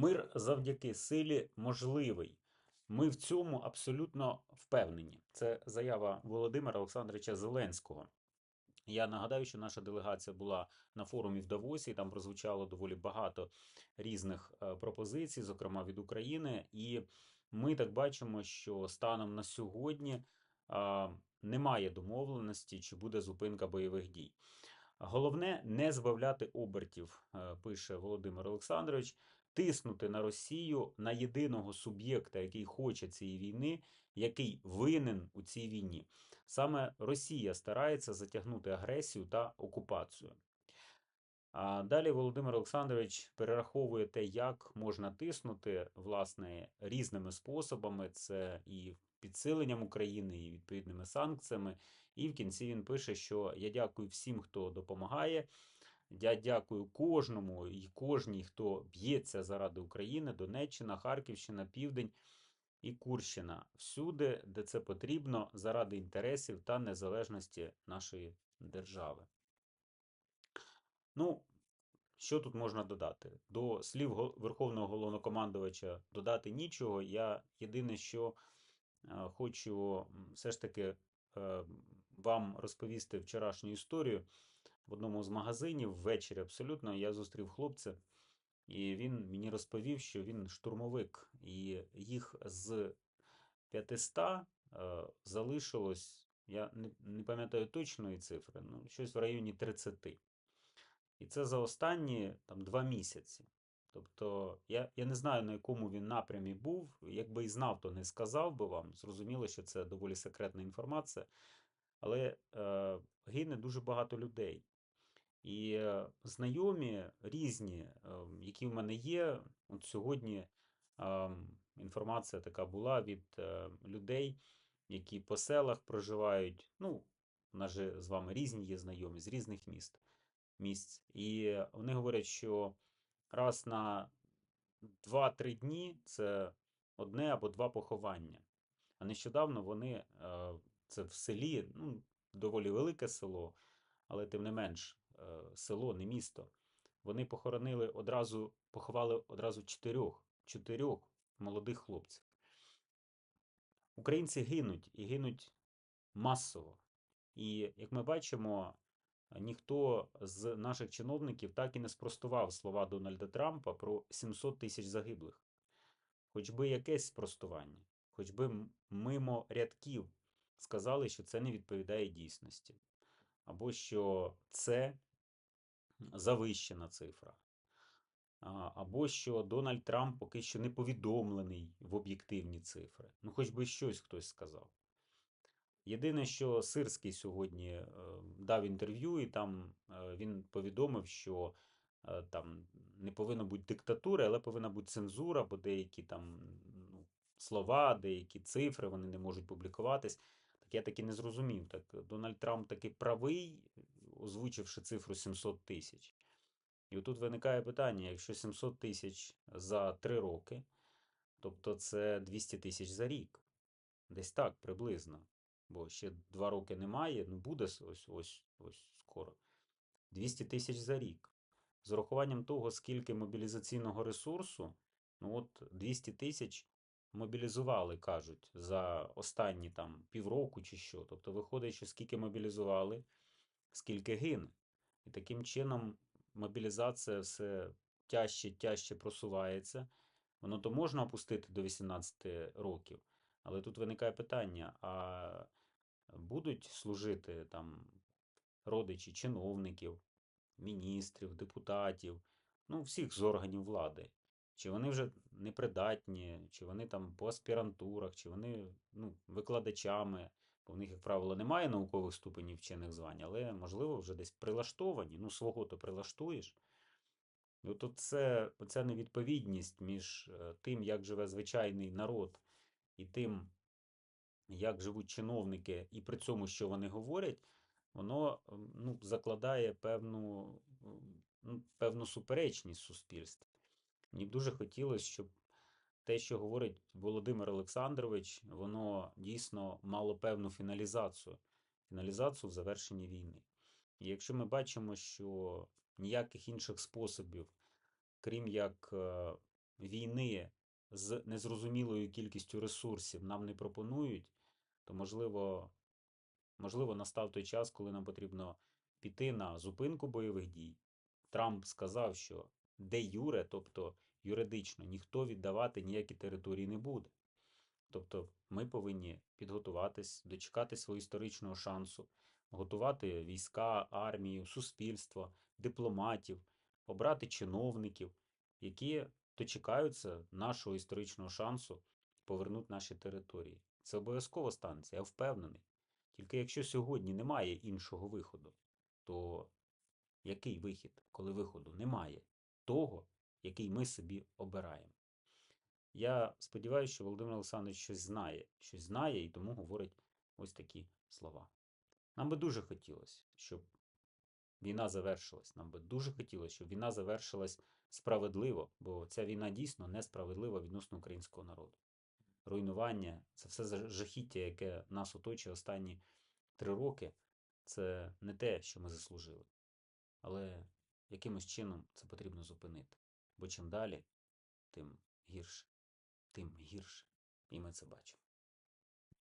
Мир завдяки силі можливий. Ми в цьому абсолютно впевнені. Це заява Володимира Олександровича Зеленського. Я нагадаю, що наша делегація була на форумі в Давосі, там прозвучало доволі багато різних е, пропозицій, зокрема від України. І ми так бачимо, що станом на сьогодні немає домовленості, чи буде зупинка бойових дій. Головне не збавляти обертів, е, пише Володимир Олександрович, тиснути на Росію на єдиного суб'єкта, який хоче цієї війни, який винен у цій війні. Саме Росія старається затягнути агресію та окупацію. А далі Володимир Олександрович перераховує те, як можна тиснути власне різними способами. Це і підсиленням України, і відповідними санкціями. І в кінці він пише, що я дякую всім, хто допомагає. Я дякую кожному і кожній, хто б'ється заради України, Донеччина, Харківщина, Південь і Курщина. Всюди, де це потрібно, заради інтересів та незалежності нашої держави. Ну, що тут можна додати? До слів Верховного головнокомандувача додати нічого. Я єдине, що е, хочу все ж таки е, вам розповісти вчорашню історію. В одному з магазинів ввечері абсолютно я зустрів хлопця, і він мені розповів, що він штурмовик, і їх з 500 е, залишилось, я не, не пам'ятаю точної цифри, ну щось в районі 30. І це за останні там, два місяці. Тобто я, я не знаю, на якому він напрямі був. Якби і знав, то не сказав би вам. Зрозуміло, що це доволі секретна інформація. Але е, гине дуже багато людей. І е, знайомі різні, е, які в мене є. От сьогодні е, інформація така була від е, людей, які по селах проживають. Ну, у нас же з вами різні є знайомі з різних міст місць. І вони говорять, що раз на 2-3 дні це одне або два поховання. А нещодавно вони, е, це в селі, ну, доволі велике село, але тим не менш, село, не місто. Вони похоронили одразу, поховали одразу чотирьох, чотирьох молодих хлопців. Українці гинуть і гинуть масово. І як ми бачимо, ніхто з наших чиновників так і не спростував слова Дональда Трампа про 700 тисяч загиблих. Хоч би якесь спростування, хоч би мимо рядків сказали, що це не відповідає дійсності, або що це завищена цифра, або що Дональд Трамп поки що не повідомлений в об'єктивні цифри. Ну, хоч би щось хтось сказав. Єдине, що Сирський сьогодні е, дав інтерв'ю, і там е, він повідомив, що е, там не повинно бути диктатури, але повинна бути цензура, бо деякі там ну, слова, деякі цифри вони не можуть публікуватись. Так я таки не зрозумів. Так Дональд Трамп таки правий, озвучивши цифру 700 тисяч. І отут виникає питання: якщо 700 тисяч за 3 роки, тобто це 200 тисяч за рік. Десь так приблизно бо ще два роки немає, ну буде ось ось ось скоро. 200 тисяч за рік. З урахуванням того, скільки мобілізаційного ресурсу, ну от 200 тисяч мобілізували, кажуть, за останні там півроку чи що. Тобто виходить, що скільки мобілізували, скільки гине. І таким чином мобілізація все тяжче, тяжче просувається. Воно то можна опустити до 18 років. Але тут виникає питання: а будуть служити там родичі чиновників, міністрів, депутатів, ну, всіх з органів влади? Чи вони вже непридатні, чи вони там по аспірантурах, чи вони ну, викладачами, в них, як правило, немає наукових ступенів вчених звань, але, можливо, вже десь прилаштовані, ну, свого то прилаштуєш. От це, оця невідповідність між е, тим, як живе звичайний народ, і тим, як живуть чиновники, і при цьому, що вони говорять, воно ну, закладає певну, ну, певну суперечність в суспільстві. Мені б дуже хотілося, щоб те, що говорить Володимир Олександрович, воно дійсно мало певну фіналізацію, фіналізацію в завершенні війни. І якщо ми бачимо, що ніяких інших способів, крім як е, війни з незрозумілою кількістю ресурсів нам не пропонують, то можливо, можливо настав той час, коли нам потрібно піти на зупинку бойових дій. Трамп сказав, що де юре, тобто юридично, ніхто віддавати ніякі території не буде. Тобто ми повинні підготуватись, дочекати свого історичного шансу, готувати війська, армію, суспільство, дипломатів, обрати чиновників, які дочекаються нашого історичного шансу повернути наші території. Це обов'язково станеться, я впевнений. Тільки якщо сьогодні немає іншого виходу, то який вихід, коли виходу немає того, який ми собі обираємо? Я сподіваюся, що Володимир Олександрович щось знає, щось знає і тому говорить ось такі слова. Нам би дуже хотілося, щоб війна завершилась. Нам би дуже хотілося, щоб війна завершилась справедливо, бо ця війна дійсно несправедлива відносно українського народу. Руйнування це все жахіття, яке нас оточує останні три роки. Це не те, що ми заслужили. Але якимось чином це потрібно зупинити. Бо чим далі, тим гірше, тим гірше. І ми це бачимо.